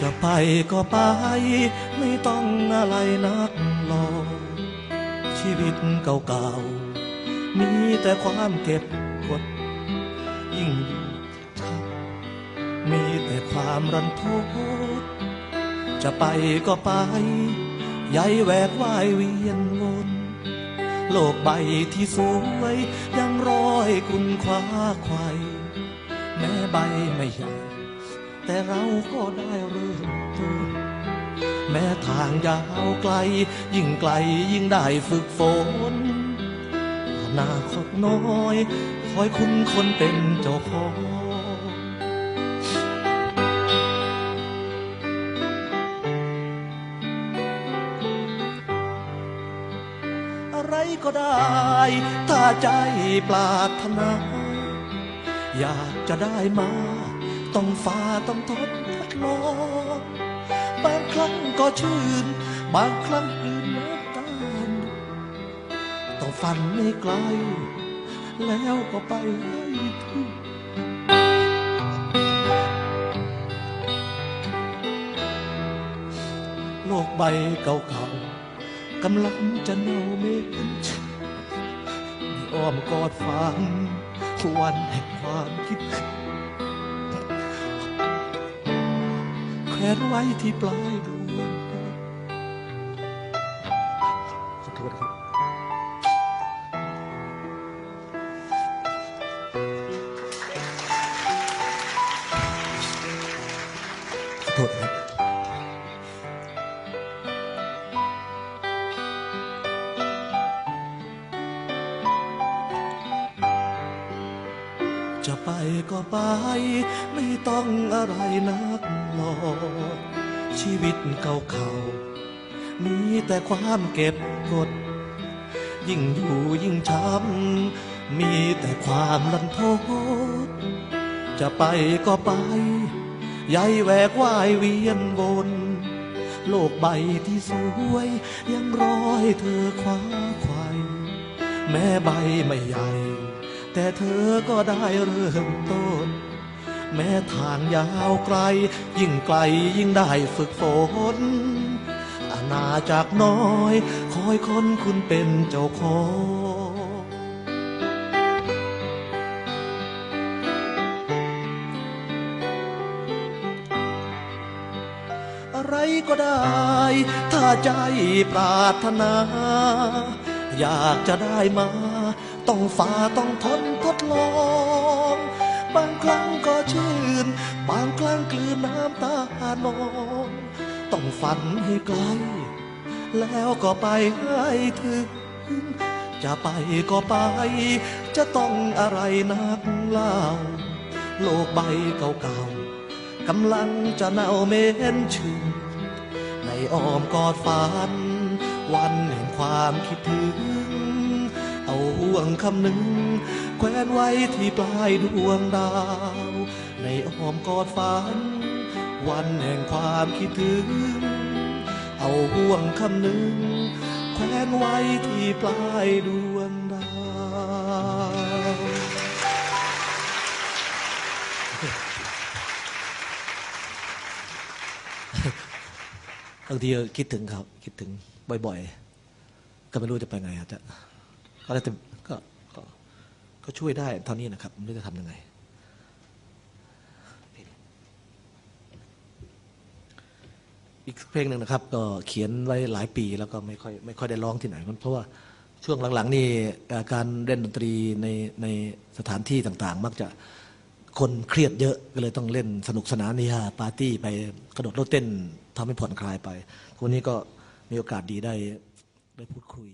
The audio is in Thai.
จะไปก็ไป ไม่ต้องอะไรนักหรอกชีวิตเก่าๆ มีแต่ความเก็บกด ยิ่งอยู่ช้ำมีแต่ความรันทดจะไปก็ไปใยแหวกว่ายเวียนวนโลกใบที่สวยยังรอให้คุณคว้าไขวแม้ใบไม่ใหญ่ แต่เราก็ได้เริ่มต้นแม้ทางยาวไกล ยิ่งไกลยิ่งได้ฝึกฝนอนาคตน้อย คอยคุณคนเป็นเจ้าของอะไรก็ได้ ถ้าใจปรารถนา อยากจะได้มา ต้องฝ่าต้องทนทดลองบางครั้งก็ชื่น บางครั้งกลืนน้ำตาลต้องฝันไม่ไกล แล้วก็ไปให้ถึงโลกใบเก่าๆกำลังจะเน่าเม็นในอ้อมกอดฝันวันแห่งความคิดถึง แขวนไว้ที่ปลายดวงขอโทษครับขอโทษครับจะไปก็ไป ไม่ต้องอะไรนัก หรอกชีวิตเก่าๆมีแต่ความเก็บกด ยิ่งอยู่ยิ่งช้ำมีแต่ความรันทดจะไปก็ไปใยแหวกว่ายเวียนวนโลกใบที่สวย ยังรอให้เธอคว้าไขวแม้ใบไม่ใหญ่ แต่เธอก็ได้เริ่มต้น แม้ทางยาวไกล ยิ่งไกลยิ่งได้ฝึกฝนอาณาจักรน้อย คอยคนคุณเป็นเจ้าของอะไรก็ได้ ถ้าใจปรารถนา อยากจะได้มา ต้องฝ่าต้องทนทดลอง บางครั้งก็ชื่น บางครั้งกลืนน้ำตาหนองต้องฝันให้ไกล แล้วก็ไปให้ถึง จะไปก็ไป จะต้องอะไรนักเล่า โลกใบเก่าๆกำลังจะเน่าเหม็นชื่น ในอ้อมกอดฝัน วันแห่งความคิดถึง วงคำหนึ่ง แขวนไว้ที่ปลายดวงดาว ในอ้อมกอดฝัน วันแห่งความคิดถึง เอาห่วงคำหนึ่ง แขวนไว้ที่ปลายดวงดาว บางทีก็คิดถึงครับ คิดถึงบ่อยๆ ก็ไม่รู้จะไปไงอาจจะ ก็ได้แต่ก็ก็ก็ช่วยได้เท่านี้นะครับไม่รู้จะทำยังไงอีกเพลงหนึ่งนะครับ ก็เขียนไว้หลายปีแล้วก็ไม่ค่อยไม่ค่อยได้ร้องที่ไหนเพราะว่าช่วงหลังๆนี่การเล่นดนตรีในในสถานที่ต่างๆ มักจะคนเครียดเยอะก็เลยต้องเล่นสนุกสนานนี่ฮะปาร์ตี้ไปกระโดดโลดเต้นทำให้ผ่อนคลายไปวันนี้ก็มีโอกาสดีได้ได้พูดคุย